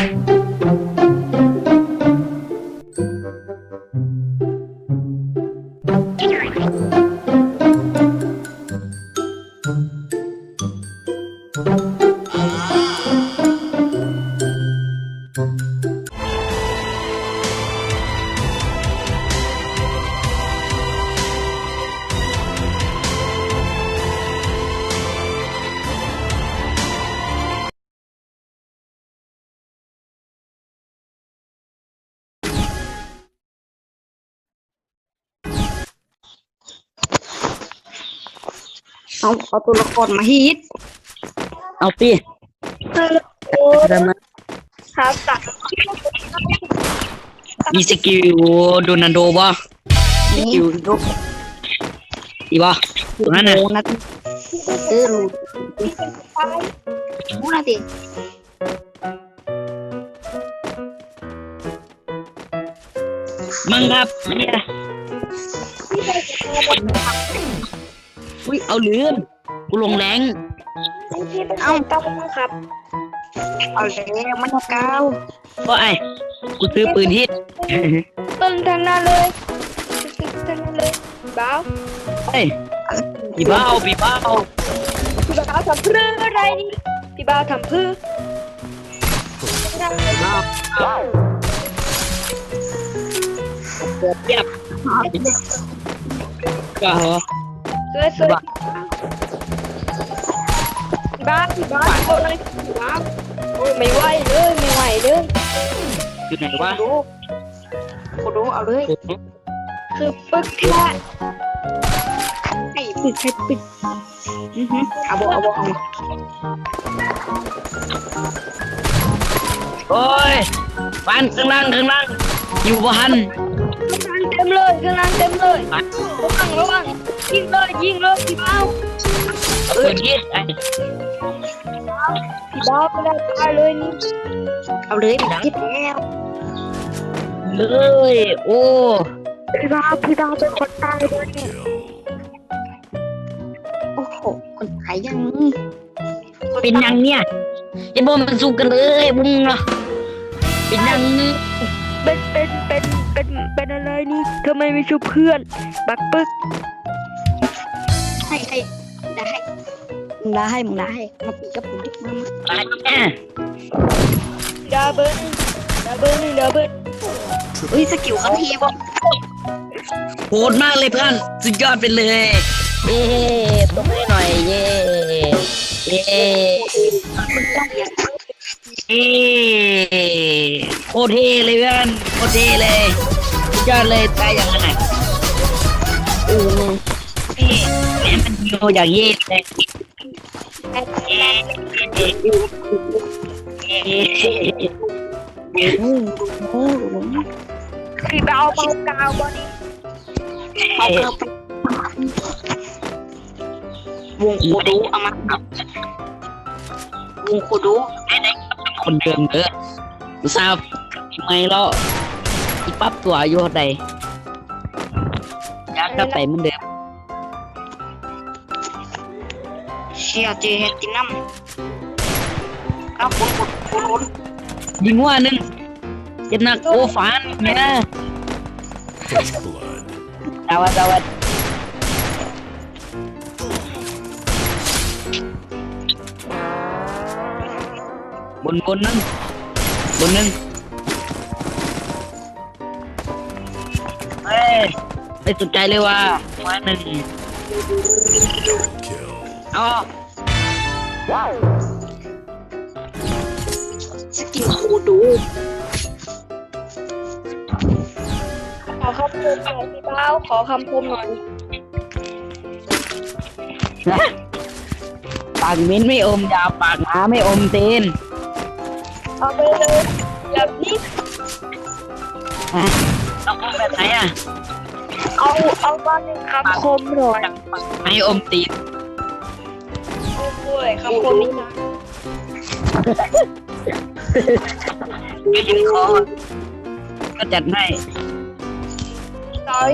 Música เอาเอาตัวละครมาฮิตเอาปีฮัลโหลทำไมครับตัดมีสกิลโดนันโดบ่สนี่กิลลูกอีบ่ตรงนั้นน่ะโอ้นะเออรู้รู้นะดิมึงครับเนี่ย อุ้ยเอาลืมกูลงแรงเอ้าต้องครับ เอาแล้วมันเก้าเพราะไอ้กูซื้อปืนฮิตตึงทางนั้นเลยตึงทางนั้นเลยบ้าวเฮ้ยพี่เบ้าพี่เบ้าพี่บ้าวทำเพื่ออะไรนี่พี่บ้าวทำเพื่อเปียบก็เหรอ สวยสวยพี่บ้าวพี่บ้าวโอ้ยพี่บ้าวโอ้ยไม่ไหวเลยไม่ไหวเลยอยู่ไหนวะรู้กูรู้เอาเลย คือปึกแค่ไอ้ปิดใครปิดอือฮึเอาบ่เอาบ่เอาบ่โอ้ยฟันข้างล่างข้างล่างอยู่บ้านข้างล่างเต็มเลยข้างล่างเต็มเลยระวังระวัง ยิงเลยยิงเลยพี่บ้าวปืนฮิตไอ้พี่บ้าวไม่ได้ตายเลยนี่เอาเลยคิดแล้วเลยโอ้พี่บ้าวพี่บ้าวเป็นคนตายเลยนี่โอ้โหคนขายยังเป็นยังเนี่ยไอ้บอมันสู้กันเลยบุ้งเนาะเป็นยังเป็นเป็นเป็นเป็นเป็นอะไรนี่ทำไมไม่ช่วยเพื่อน บักปึก ให้ให้ได้ให้มึงได้ให้มึงได้ให้มาปีกับผมดิมามาอะไรเนี่ยดาเบิลดาเบิลดาเบิลเฮ้ยสกิลเขาทีบ่โหดมากเลยเพื่อนสุดยอดไปเลยเย้ตบให้หน่อยเย้เย้เย้โคตรเท่เลยเพื่อนโคตรเท่เลยสุดยอดเลยตายอย่างนั้นไหนเอ อเท่แหมมันโยอย่างเย่เลยเย้เย้เย้อืมโอ้โหพี่บ้าเมากาวบอนี่เอาเข้าไปวงคูดูเอามาวงคูดูคนเดิมเด้อทราบไม่แล้วอีปั๊บตัวอายุเท่าใดยักก็ไปเหมือนเดิม เชียร์เจเฮตินัมเอาคนคนคนคนยิงหัวหนึ่งเจ็บหนักโอ้ฟันเนี่ย First blood. ดาวัดดาวัดบนบนนึงบนนึงเฮ้ยไม่สนใจเลยว่ามาหนึ่ง Kill. เอาสกิลคูดูขอคำคมหน่อยพี่บ้าวขอคำคมหน่อยปากมิ้นไม่อมยาปากหมาไม่อมตีนเอาไปเลยแบบนี้ต้องอมแบบไหนอะเอาเอาบ้านหนึ่งคำคมหน่อย ไม่อมตีน โอ้ยคำคมนี้นะไม่ยินคอก็จัดให้ต่อย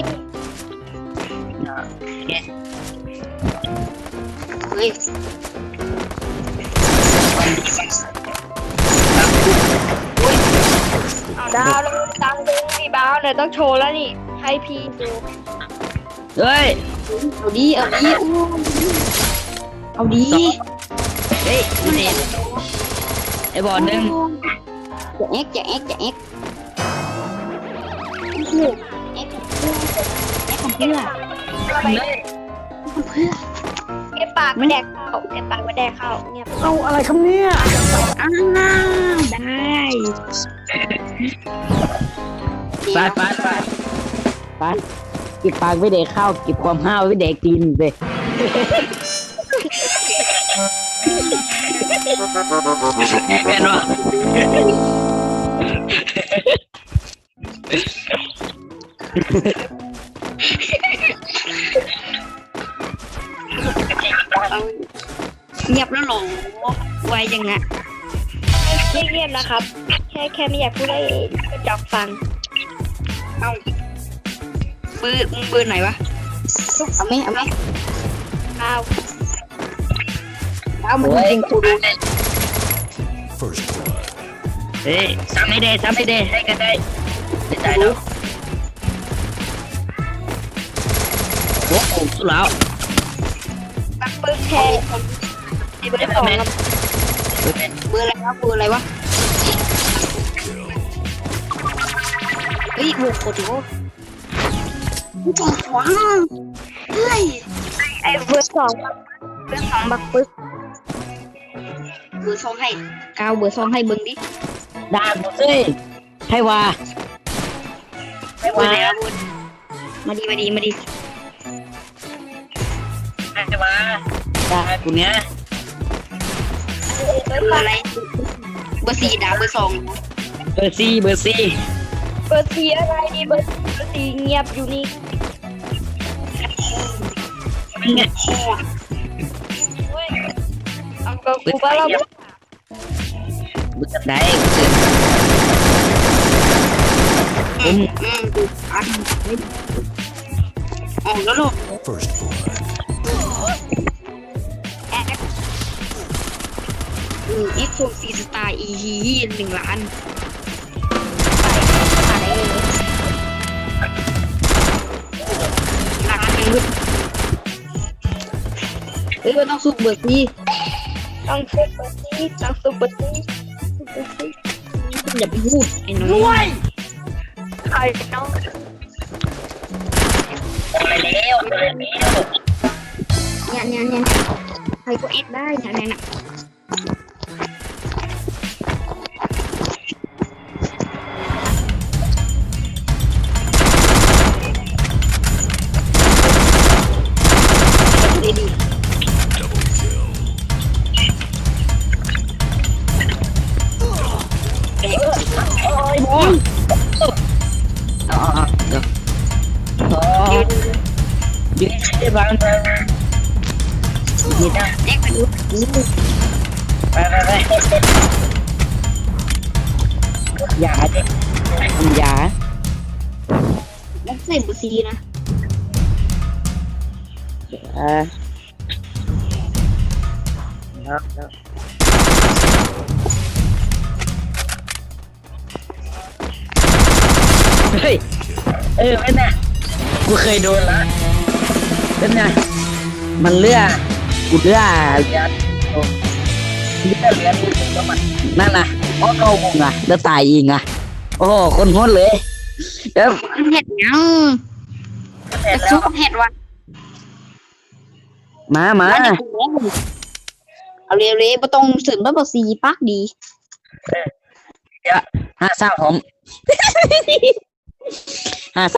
เฮ้ยโดาวเราตังค์ดึงพี่บ้าวเนี่ยต้องโชว์แล้วนี่ ให้พี่ดูเฮ้ย เอาดี เอาดีอู้เอาดี เฮ้ยมันเห็นไอ้บอลหนึ่งจะเอ็กจะเอ็กจะเอ็กเอ็กเอ็กของเพื่อไปของเพื่อเก็บปากไม่แดกเข้าเก็บปากไม่แดกเข้าเงียบเอาอะไรครับเนี่ยอ้าวได้ไปไปไปไปเก็บปากไว้เด็กข้าวเก็บความห้าวไว้เด็กกินเลย แม่นวะเงียบแล้วหรอไวยังไงเงียบๆนะครับ แค่แค่ไม่อยากพูดให้กระจอกฟัง เอาเบอร์มึงเบอร์ไหนวะ เอาไหมเอาไหมอ้า วเอามึงจริงกูดู First blood. เฮ้ยซ้ำไม่ได้ซ้ำไม่ได้ให้กันได้ไม่ได้แล้วโอ้โหสุดแล้วปักปืนแทนไอ้เบอร์สองครับเบอร์อะไรวะเบอร์อะไรวะเฮ้ยโหโคตรโหว้าวเฮ้ยไอ้เบอร์สองเบอร์สองบักปึ๊กเบอร์สองให้กาวเบอร์สองให้เบิ้งดิด่าหมดเลยให้ว่าให้เบอว่าร์ไหนวะมาดีมาดีมาดีให้ว่าด่ากูเนี้ยเบอร์เบอสอร์งอะไรเบอร์สี่ดาวเบอร์สองเบอร์ซี่เบอร์ซี่เบอร์สี่อะไรดีเบอร์เบอร์สี่เงียบอยู่นี่ไงเว้ยเอาก็กูบ้าแล้ว เบอร์ได้ผมอืมอะออกแล้วลูก First blood. อคอืมเอ็กโซซีสตาร์อีฮีหนึ่งล้านไปไปล้านหนึ่งลูกเฮ้ยมันต้องสู้เบอร์สี่ต้องซุปเปอร์ซีต้องซุปเปอร์ซีซุปเป อย่าไปพูดไอ้น้องรวยใครน้องไปแล้วไปแล้วเนี่ยเนี่ยเนี่ยใครก็เอ็ดได้เนี่ยเนี่ย อ้ยบอลอ๋อเดี๋ยวอ๋อเดี๋ยวให้บ้านไปนี่นะเอ็กไดูไปไปไปอย่าดิอย่าแล้วใส่เบอร์สี่นะอ่าแล้ว ฮ้ย เออเป็นไงกูเคยโดนละเป็นไงมันเลือกูเลือเลือโอ้เลือเลือกูก็มันนั่นน่ะโอ้โหงงอะแล้วตายอีกอะโอ้โหคนโหดเลยแล้วเห็ดเงาเสร็จะจแล้สู้วกับเห็ดวะมามามาดิเอาเร็วๆไม่ต้องเสริมแล้วเบอร์สี่ปักดีห้าเศร้าผม হ্যাঁ